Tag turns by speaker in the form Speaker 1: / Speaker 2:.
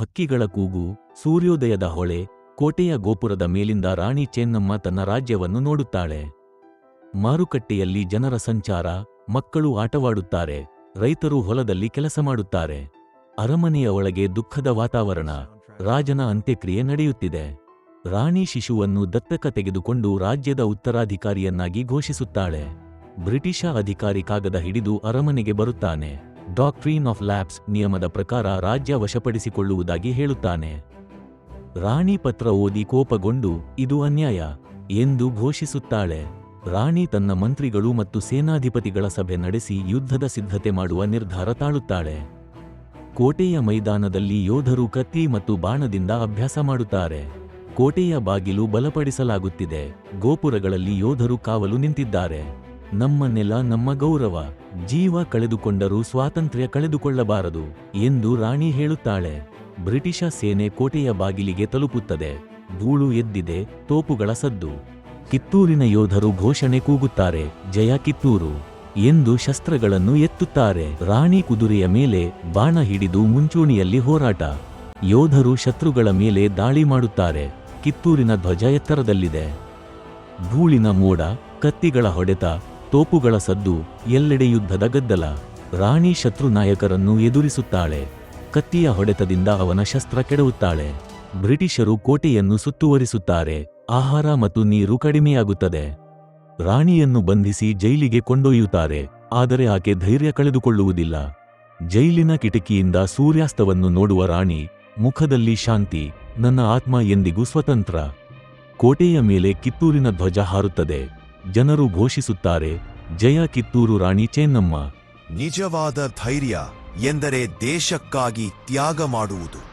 Speaker 1: ಹಕ್ಕಿಗಳ ಕೂಗು, ಸೂರ್ಯೋದಯದ ಹೊಳೆ, ಕೋಟೆಯ ಗೋಪುರದ ಮೇಲಿಂದ ರಾಣಿ ಚೆನ್ನಮ್ಮ ತನ್ನ ರಾಜ್ಯವನ್ನು ನೋಡುತ್ತಾಳೆ. ಮಾರುಕಟ್ಟೆಯಲ್ಲಿ ಜನರ ಸಂಚಾರ, ಮಕ್ಕಳು ಆಟವಾಡುತ್ತಾರೆ, ರೈತರು ಹೊಲದಲ್ಲಿ ಕೆಲಸ ಮಾಡುತ್ತಾರೆ. ಅರಮನೆಯ ಒಳಗೆ ದುಃಖದ ವಾತಾವರಣ, ರಾಜನ ಅಂತ್ಯಕ್ರಿಯೆ ನಡೆಯುತ್ತಿದೆ. ರಾಣಿ ಶಿಶುವನ್ನು ದತ್ತಕ ತೆಗೆದುಕೊಂಡು ರಾಜ್ಯದ ಉತ್ತರಾಧಿಕಾರಿಯನ್ನಾಗಿ ಘೋಷಿಸುತ್ತಾಳೆ. ಬ್ರಿಟಿಷ ಅಧಿಕಾರಿ ಕಾಗದ ಹಿಡಿದು ಅರಮನೆಗೆ ಬರುತ್ತಾನೆ. ಡಾಕ್ಟ್ರೀನ್ ಆಫ್ ಲ್ಯಾಬ್ಸ್ ನಿಯಮದ ಪ್ರಕಾರ ರಾಜ್ಯ ವಶಪಡಿಸಿಕೊಳ್ಳುವುದಾಗಿ ಹೇಳುತ್ತಾನೆ. ರಾಣಿ ಪತ್ರ ಓದಿ ಕೋಪಗೊಂಡು, ಇದು ಅನ್ಯಾಯ ಎಂದು ಘೋಷಿಸುತ್ತಾಳೆ. ರಾಣಿ ತನ್ನ ಮಂತ್ರಿಗಳು ಮತ್ತು ಸೇನಾಧಿಪತಿಗಳ ಸಭೆ ನಡೆಸಿ ಯುದ್ಧದ ಸಿದ್ಧತೆ ಮಾಡುವ ನಿರ್ಧಾರ ತಾಳುತ್ತಾಳೆ. ಕೋಟೆಯ ಮೈದಾನದಲ್ಲಿ ಯೋಧರು ಕತ್ತಿ ಮತ್ತು ಬಾಣದಿಂದ ಅಭ್ಯಾಸ ಮಾಡುತ್ತಾರೆ. ಕೋಟೆಯ ಬಾಗಿಲು ಬಲಪಡಿಸಲಾಗುತ್ತಿದೆ. ಗೋಪುರಗಳಲ್ಲಿ ಯೋಧರು ಕಾವಲು ನಿಂತಿದ್ದಾರೆ. ನಮ್ಮನ್ನೆಲ್ಲ ನೆಲ ನಮ್ಮ ಗೌರವ. ಜೀವ ಕಳೆದುಕೊಂಡರೂ ಸ್ವಾತಂತ್ರ್ಯ ಕಳೆದುಕೊಳ್ಳಬಾರದು ಎಂದು ರಾಣಿ ಹೇಳುತ್ತಾಳೆ. ಬ್ರಿಟಿಷ ಸೇನೆ ಕೋಟೆಯ ಬಾಗಿಲಿಗೆ ತಲುಪುತ್ತದೆ. ಧೂಳು ಎದ್ದಿದೆ, ತೋಪುಗಳ ಸದ್ದು. ಕಿತ್ತೂರಿನ ಯೋಧರು ಘೋಷಣೆ ಕೂಗುತ್ತಾರೆ, ಜಯ ಕಿತ್ತೂರು ಎಂದು ಶಸ್ತ್ರಗಳನ್ನು ಎತ್ತುತ್ತಾರೆ. ರಾಣಿ ಕುದುರೆಯ ಮೇಲೆ ಬಾಣ ಹಿಡಿದು ಮುಂಚೂಣಿಯಲ್ಲಿ ಹೋರಾಟ. ಯೋಧರು ಶತ್ರುಗಳ ಮೇಲೆ ದಾಳಿ ಮಾಡುತ್ತಾರೆ. ಕಿತ್ತೂರಿನ ಧ್ವಜ ಎತ್ತರದಲ್ಲಿದೆ. ಧೂಳಿನ ಮೋಡ, ಕತ್ತಿಗಳ ಹೊಡೆತ ತೋಪುಗಳ ಸದ್ದು ಎಲ್ಲೆಡೆ ಯುದ್ಧದ ಗದ್ದಲ. ರಾಣಿ ಶತ್ರು ನಾಯಕರನ್ನು ಎದುರಿಸುತ್ತಾಳೆ. ಕತ್ತಿಯ ಹೊಡೆತದಿಂದ ಅವನ ಶಸ್ತ್ರ ಕೆಡವುತ್ತಾಳೆ. ಬ್ರಿಟಿಷರು ಕೋಟೆಯನ್ನು ಸುತ್ತುವರಿಸುತ್ತಾರೆ. ಆಹಾರ ಮತ್ತು ನೀರು ಕಡಿಮೆಯಾಗುತ್ತದೆ. ರಾಣಿಯನ್ನು ಬಂಧಿಸಿ ಜೈಲಿಗೆ ಕೊಂಡೊಯ್ಯುತ್ತಾರೆ. ಆದರೆ ಆಕೆ ಧೈರ್ಯ ಕಳೆದುಕೊಳ್ಳುವುದಿಲ್ಲ. ಜೈಲಿನ ಕಿಟಕಿಯಿಂದ ಸೂರ್ಯಾಸ್ತವನ್ನು ನೋಡುವ ರಾಣಿ, ಮುಖದಲ್ಲಿ ಶಾಂತಿ, ನನ್ನ ಆತ್ಮ ಎಂದಿಗೂ ಸ್ವತಂತ್ರ. ಕೋಟೆಯ ಮೇಲೆ ಕಿತ್ತೂರಿನ ಧ್ವಜ ಹಾರುತ್ತದೆ. ಜನರು ಘೋಷಿಸುತ್ತಾರೆ ಜಯ ಕಿತ್ತೂರು ರಾಣಿ ಚೆನ್ನಮ್ಮ.
Speaker 2: ನಿಜವಾದ ಧೈರ್ಯ ಎಂದರೆ ದೇಶಕ್ಕಾಗಿ ತ್ಯಾಗ ಮಾಡುವುದು.